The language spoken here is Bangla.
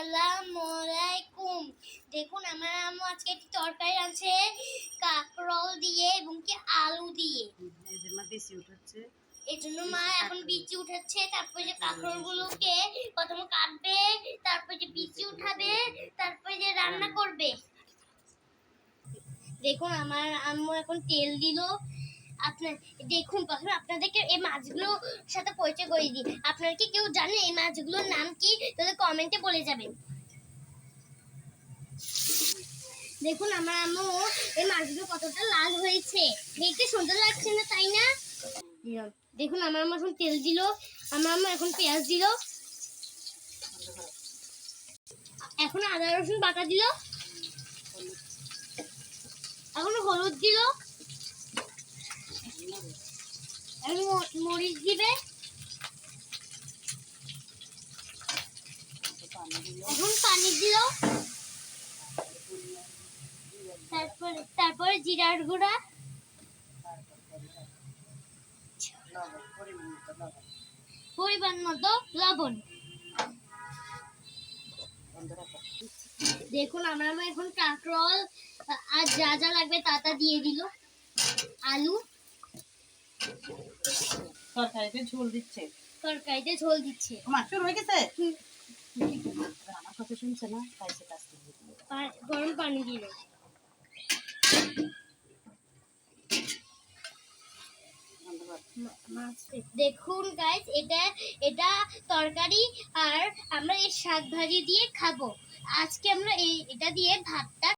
আসসালামু আলাইকুম। দেখুন আমার আম্মু আজকে একটি তরকারি আছে কাঁকরোল দিয়ে এবং কি আলু দিয়ে। এই জন্য মা এখন বিচি উঠাচ্ছে তারপরে যে কাঁকরোলগুলোকে প্রথমে কাটবে তারপরে যে বিচি উঠাবে তারপরে যে রান্না করবে। দেখুন আমার আম্মু এখন তেল দিল আপনার, দেখুন প্রথমে আপনাদেরকে এই মাছগুলোর সাথে পরিচয় করে দিই। আপনারা কি কেউ জানেন এই মাছগুলোর নাম কি? তাহলে কমেন্টে বলে যাবেন। দেখুন, আমার আম্মু, এই মাছগুলো কতটা লাল হয়েছে। দেখতে সুন্দর লাগছে না, তাই না? দেখুন, আমার আম্মু এখন তেল দিল। আমার আম্মু এখন পেঁয়াজ দিল। এখন আদা রসুন বাটা দিল। এখন হলুদ দিল। মরিচ দিবে। এখন পানি দিল। তারপরে তারপরে জিরার গুঁড়া। পরিমাণ মতো লবণ। দেখুন, আমরা এখন কাঁকরল আর যা যা লাগবে তা তা দিয়ে দিল। আলু। তরকারিতে ঝোল দিচ্ছে। তরকারিতে ঝোল দিচ্ছে। মা শুরু হয়ে গেছে? কথা শুনছে না তাই সে কাজ গরম পানি দেখুন গাইস এটা এটা তরকারি আর আমরা এই শাক ভাজি দিয়ে খাব। আজকে আমরা এই এটা দিয়ে ভাতটা